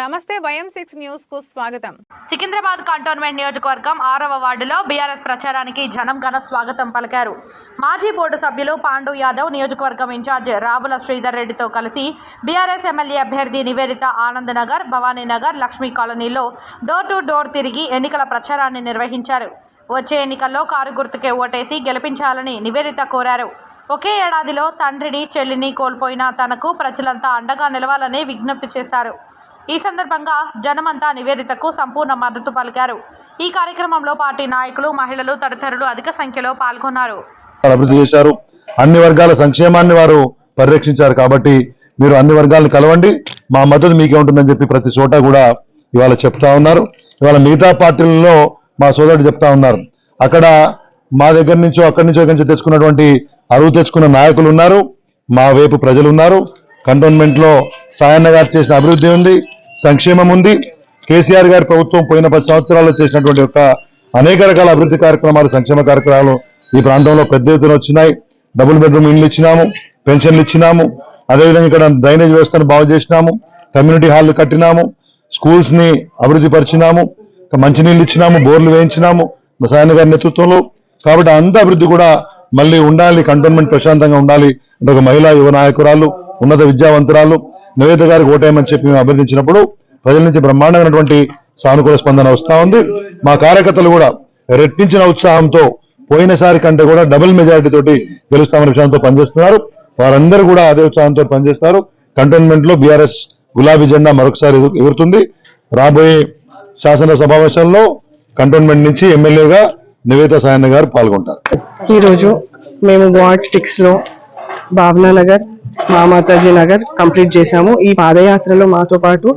నమస్తే వయం సిక్స్ న్యూస్కు స్వాగతం. సికింద్రాబాద్ కంటోన్మెంట్ నియోజకవర్గం ఆరవ వార్డులో బీఆర్ఎస్ ప్రచారానికి జనం ఘన స్వాగతం పలికారు. మాజీ బోర్డు సభ్యులు పాండు యాదవ్ నియోజకవర్గం ఇన్ఛార్జ్ రావుల శ్రీధర్ రెడ్డితో కలిసి బీఆర్ఎస్ ఎమ్మెల్యే అభ్యర్థి నివేదిత ఆనంద్ నగర్ భవానీనగర్ లక్ష్మీ కాలనీలో డోర్ టు డోర్ తిరిగి ఎన్నికల ప్రచారాన్ని నిర్వహించారు. వచ్చే ఎన్నికల్లో కారు గుర్తుకే ఓటేసి గెలిపించాలని నివేదిత కోరారు. ఒకే ఏడాదిలో తండ్రిని చెల్లిని కోల్పోయిన తనకు ప్రజలంతా అండగా నిలవాలని విజ్ఞప్తి చేశారు. ఈ సందర్భంగా జనమంతా నివేదితకు సంపూర్ణ మద్దతు పలికారు. ఈ కార్యక్రమంలో పార్టీ నాయకులు మహిళలు తదితరులు అధిక సంఖ్యలో పాల్గొన్నారు. అభివృద్ధి చేశారు. అన్ని వర్గాల సంక్షేమాన్ని వారు పరిరక్షించారు కాబట్టి మీరు అన్ని వర్గాలను కలవండి. మా మద్దతు మీకే ఉంటుందని చెప్పి ప్రతి చోట కూడా ఇవాళ చెప్తా ఉన్నారు. ఇవాళ మిగతా పార్టీలలో మా సోదరుడు చెప్తా ఉన్నారు. అక్కడ మా దగ్గర నుంచో అక్కడి నుంచో ఇక్కడి తెచ్చుకున్నటువంటి అరువు తెచ్చుకున్న నాయకులు ఉన్నారు. మా వైపు ప్రజలు ఉన్నారు. కంటోన్మెంట్లో సాయన్న గారు చేసిన అభివృద్ధి ఉంది సంక్షేమం ఉంది. కేసీఆర్ గారి ప్రభుత్వం పోయిన పది సంవత్సరాల్లో చేసినటువంటి యొక్క అనేక రకాల అభివృద్ధి కార్యక్రమాలు సంక్షేమ కార్యక్రమాలు ఈ ప్రాంతంలో పెద్ద ఎత్తున వచ్చినాయి. డబుల్ బెడ్రూమ్ ఇండ్లు ఇచ్చినాము పెన్షన్లు ఇచ్చినాము అదేవిధంగా ఇక్కడ డ్రైనేజ్ వ్యవస్థను బాగు చేసినాము కమ్యూనిటీ హాల్లు కట్టినాము స్కూల్స్ని అభివృద్ధి పరిచినాము మంచినీళ్ళు ఇచ్చినాము బోర్లు వేయించినాము మా సాయన్న గారి నేతృత్వంలో. కాబట్టి అంత అభివృద్ధి కూడా మళ్ళీ ఉండాలి కంటోన్మెంట్ ప్రశాంతంగా ఉండాలి. అంటే ఒక మహిళా యువ నాయకురాలు ఉన్నత విద్యావంతురాలు నివేద గారికి ఓటేయమని చెప్పి మేము అభ్యర్థించినప్పుడు ప్రజల నుంచి బ్రహ్మాండమైనటువంటి సానుకూల స్పందన వస్తూ ఉంది. మా కార్యకర్తలు కూడా రెట్టించిన ఉత్సాహంతో పోయినసారి కంటే కూడా డబుల్ మెజారిటీ తోటి గెలుస్తామనే విషయంతో పనిచేస్తున్నారు. వారందరూ కూడా అదే ఉత్సాహంతో పనిచేస్తారు. కంటోన్మెంట్లో బీఆర్ఎస్ గులాబీ జెండా మరొకసారి ఎగురుతుంది. రాబోయే శాసన సమావేశంలో కంటోన్మెంట్ నుంచి ఎమ్మెల్యేగా నివేత సాయన్న గారు పాల్గొంటారు. ఈరోజు మేము వార్డ్ సిక్స్లో భావనా నగర్ మామాతాజీ నగర్ కంప్లీట్ చేశాము. ఈ పాదయాత్రలో మాతో పాటు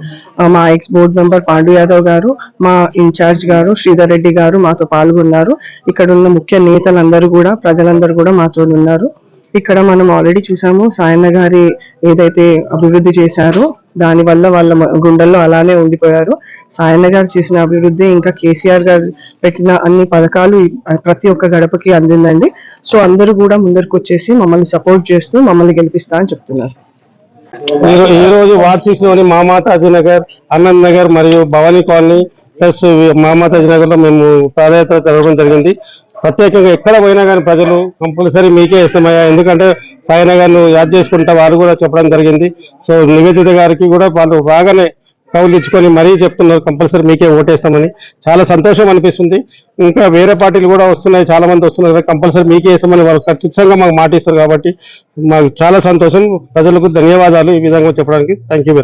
మా ex board member Pandu Yadav గారు మా ఇన్ఛార్జ్ గారు శ్రీధర్ రెడ్డి గారు మాతో పాల్గొన్నారు. ఇక్కడ ఉన్న ముఖ్య నేతలందరూ కూడా ప్రజలందరూ కూడా మాతో ఉన్నారు. ఇక్కడ మనం ఆల్రెడీ చూసాము సాయన్న గారి ఏదైతే అభివృద్ధి చేశారో దాని వల్ల వాళ్ళ గుండెల్లో అలానే ఉండిపోయారు. సాయన్న గారు చేసిన అభివృద్ధి ఇంకా కేసీఆర్ గారు పెట్టిన అన్ని పథకాలు ప్రతి ఒక్క గడపకి అందిందండి. సో అందరూ కూడా ముందరికి వచ్చేసి మమ్మల్ని సపోర్ట్ చేస్తూ మమ్మల్ని గెలిపిస్తా అని చెప్తున్నారు. ఈ- రోజు వార్సీస్లోని సిక్స్లోని మామాతాజీ నగర్ ఆనంద్ నగర్ మరియు భవానీ కాలనీ ప్లస్ మహమ్మద్ నగర్ మేము పాదయాత్ర జరగడం జరిగింది. ప్రత్యేకంగా ఎక్కడ పోయినా కానీ ప్రజలు కంపల్సరీ మీకే ఇస్తామయ్యా ఎందుకంటే సాయినగర్ గారిని యాద్ చేసుకుంటా వారు కూడా చెప్పడం జరిగింది. సో నివేదిత గారికి కూడా వాళ్ళు బాగానే కౌలు ఇచ్చుకొని మరీ చెప్తున్నారు కంపల్సరీ మీకే ఓటేస్తామని. చాలా సంతోషం అనిపిస్తుంది. ఇంకా వేరే పార్టీలు కూడా వస్తున్నాయి చాలా మంది వస్తున్నారు కంపల్సరీ మీకే వేస్తామని వాళ్ళు ఖచ్చితంగా మాకు మాట ఇస్తారు కాబట్టి మాకు చాలా సంతోషం. ప్రజలకు ధన్యవాదాలు ఈ విధంగా చెప్పడానికి. Thank you